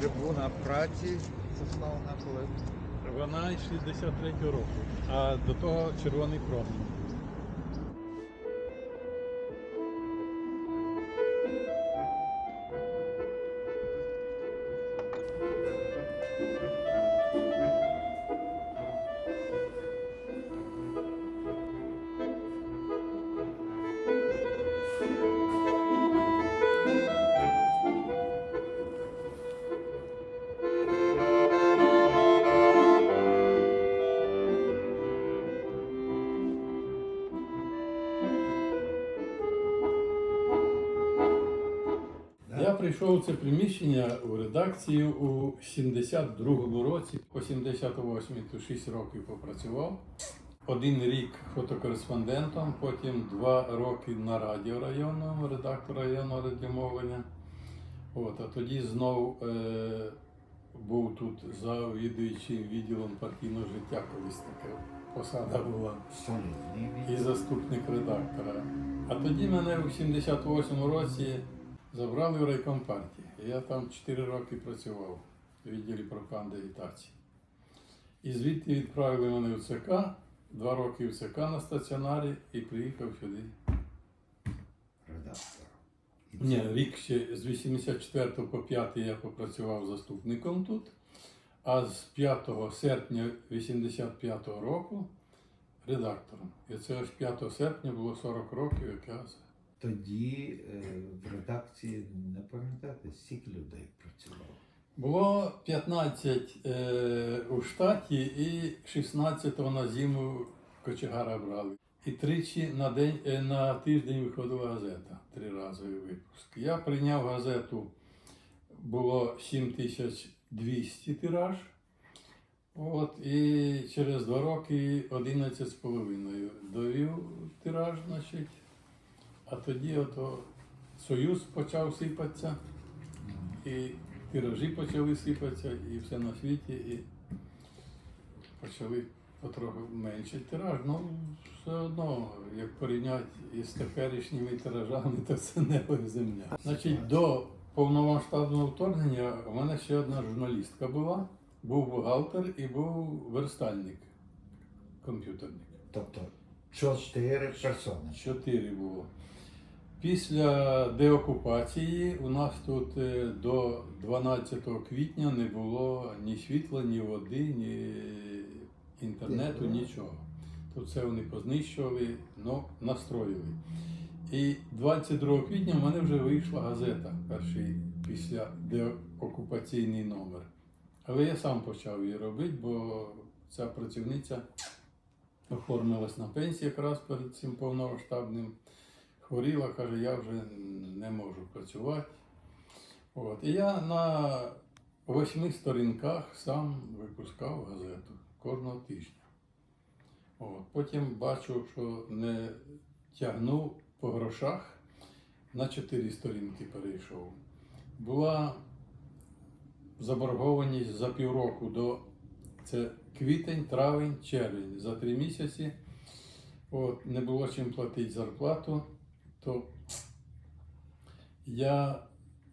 трибуна праці заснована коли? Вона із 63 року, а до того червоний промінь. Прийшов у це приміщення у редакцію у 72-му році, по 78 то 6 років попрацював. Один рік фотокореспондентом, потім два роки на радіо районному, редактор районного радіомовлення. От, а тоді знов е, був тут завідуючим відділом партійного життя, колись така посада була і заступник редактора. А тоді мене у 78-му році забрали в райком партії. Я там 4 роки працював у відділі пропаганди агітації. І звідти відправили мене в ЦК, два роки в ЦК на стаціонарі і приїхав сюди. Редактор. Ні, рік ще з 84 по 5 я попрацював заступником тут, а з 5 серпня 85 року редактором. І це аж 5 серпня було 40 років, як я Тоді е, в редакції не пам'ятаєте, стільки людей працювало. Було 15 е, у штаті і 16 на зиму кочегара брали. І тричі на день е, на тиждень виходила газета, триразовий випуск. Я прийняв газету, було 7200 тираж. От, і через два роки 11 з половиною довів тираж, значить. А тоді ото Союз почав сипатися. І тиражі почали сипатися, і все на світі, і почали потроху менше тираж. Ну, все одно, як порівняти із теперішніми тиражами, то це небо і земля. Значить, до повномасштабного вторгнення у мене ще одна журналістка була, був бухгалтер і був верстальник комп'ютерник. Тобто чотири персони. Чотири було. Після деокупації у нас тут е, до 12 квітня не було ні світла, ні води, ні інтернету, нічого. Тут все вони познищували, ну, настроїли. І 22 квітня в мене вже вийшла газета, перший після деокупаційний номер. Але я сам почав її робити, бо ця працівниця оформилась на пенсію якраз перед цим повномасштабним. Хворіла, каже, я вже не можу працювати. От. І я на восьми сторінках сам випускав газету кожного тижня. От. Потім бачу, що не тягну по грошах, на чотири сторінки перейшов. Була заборгованість за півроку до це квітень, травень, червень. За три місяці от, не було чим платити зарплату, то я,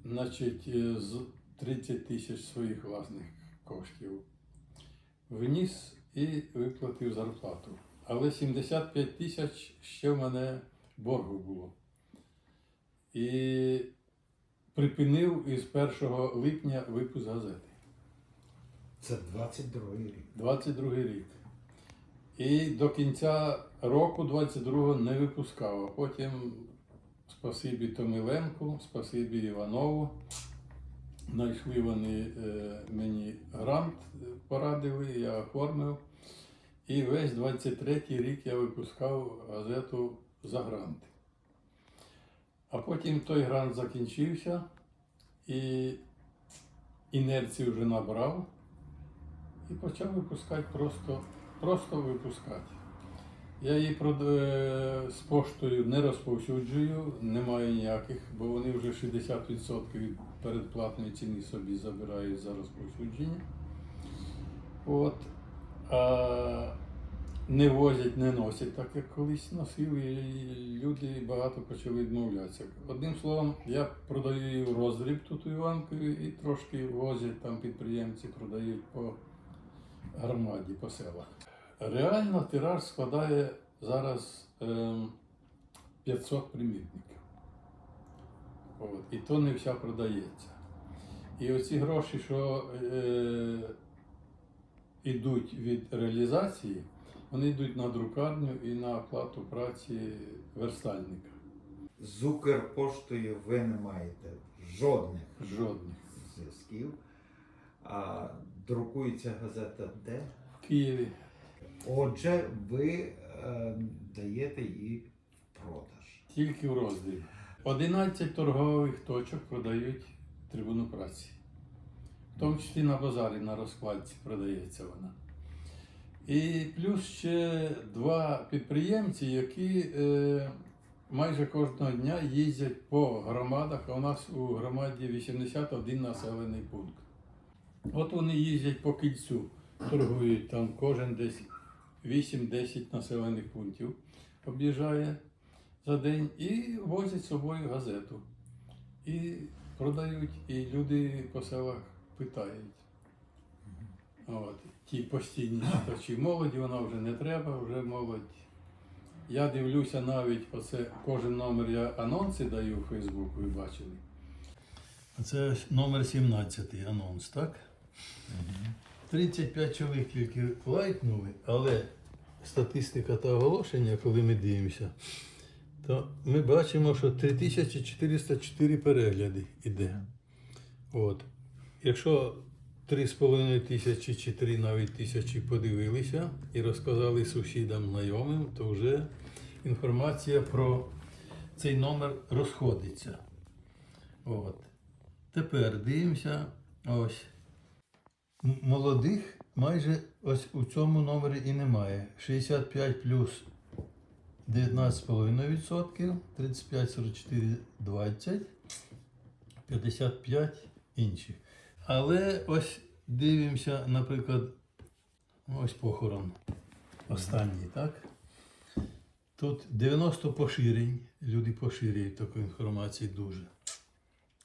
значить, е, з 30 тисяч своїх власних коштів вніс і виплатив зарплату. Але 75 тисяч ще в мене боргу було. І припинив із 1 липня випуск газети. Це 22 рік. 22 рік. І до кінця року 22-го не випускав. А потім спасибі Томиленку, спасибі Іванову. Знайшли вони е, мені грант, е, порадили, я оформив. І весь 23-й рік я випускав газету за гранти. А потім той грант закінчився і інерцію вже набрав і почав випускати просто, просто випускати. Я її е, з поштою не розповсюджую, немає ніяких, бо вони вже 60% від передплатної ціни собі забирають за розповсюдження. От. А не возять, не носять, так як колись носив, і люди багато почали відмовлятися. Одним словом, я продаю і в роздріб тут у Іванкові, і трошки возять там підприємці, продають по громаді, по селах. Реально тираж складає зараз ем, 500 примірників. От, і то не вся продається. І оці гроші, що е, йдуть від реалізації, вони йдуть на друкарню і на оплату праці верстальника. З Укрпоштою ви не маєте жодних Жодних. зв'язків. А друкується газета де? В Києві. Отже, ви е, даєте її в продаж. Тільки в роздріб. 11 торгових точок продають трибуну праці. В тому числі на базарі, на розкладці продається вона. І плюс ще два підприємці, які е, майже кожного дня їздять по громадах, а у нас у громаді 81 населений пункт. От вони їздять по кільцю, торгують там кожен десь 8-10 населених пунктів об'їжджає за день і возять з собою газету. І продають, і люди по селах питають. От, ті постійні читачі. Молоді вона вже не треба, вже молодь. Я дивлюся навіть оце кожен номер я анонси даю у Фейсбуку, ви бачили. Це номер 17 анонс, так? 35 чоловік тільки лайкнули, але статистика та оголошення, коли ми дивимося, то ми бачимо, що 3404 перегляди іде. От. Якщо 3,5 тисячі чи 3 навіть тисячі подивилися і розказали сусідам знайомим, то вже інформація про цей номер розходиться. От. Тепер дивимося ось. Молодих майже ось у цьому номері і немає. 65 плюс 19,5%, 35, 44, 20, 55 інші. Але ось дивимося, наприклад, ось похорон останній, так? Тут 90 поширень, люди поширюють таку інформацію дуже.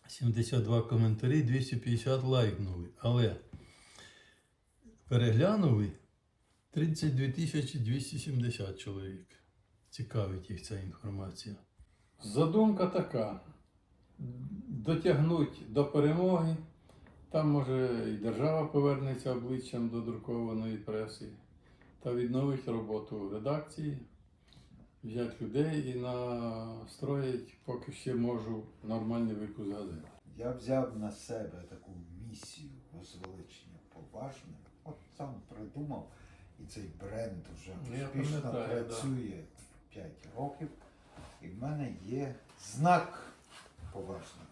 72 коментарі, 250 лайкнули. Але переглянули 32 270 чоловік. Цікавить їх ця інформація. Задумка така: дотягнуть до перемоги. Там, може, і держава повернеться обличчям до друкованої преси та відновить роботу редакції, взяти людей і настроїть, поки ще можу, нормальний випуск газети. Я взяв на себе таку місію возвеличення поважним. Сам придумав, і цей бренд вже Ну, я успішно пам'ятаю, працює 5 років. І в мене є знак поважний.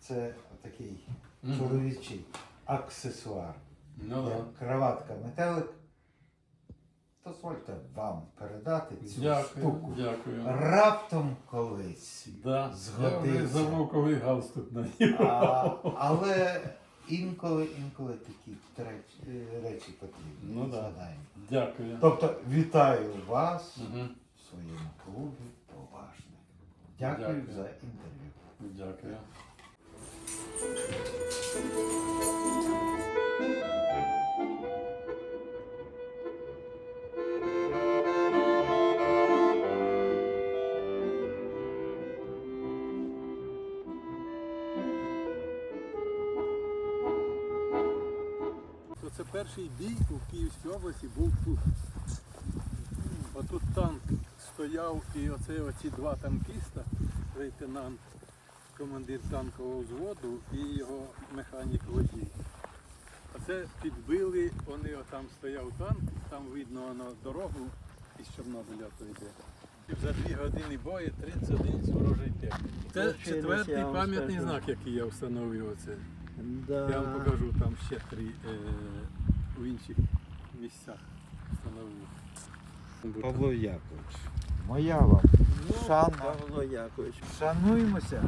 Це такий Мгм. чоловічий аксесуар. Ну, Як да. краватка метелик. Дозвольте вам передати цю штуку. дякую. Раптом колись. Да. Я вже Згодиться. замовковий галстук надів. А, але інколи, інколи такі треч- е, речі потрібні. Ну да. згадаємо. Дякую. Тобто вітаю вас Мгм. в своєму клубі поважних. Дякую, Дякую. за інтерв'ю. Дякую. Перший бій у Київській області був тут. Отут танк стояв і оце оці два танкіста, лейтенант, командир танкового взводу і його механік водій. А це підбили, вони отам стояв танк, там видно воно дорогу із Чорнобиля то йде. І за дві години бою 31 ворожий техніки. Це четвертий пам'ятний знак, який я встановив оце. Да. Я вам покажу там ще три е, у інших місцях встановив. Павло Якович, моя вам Ну, шана. Павло Якович. Шануймося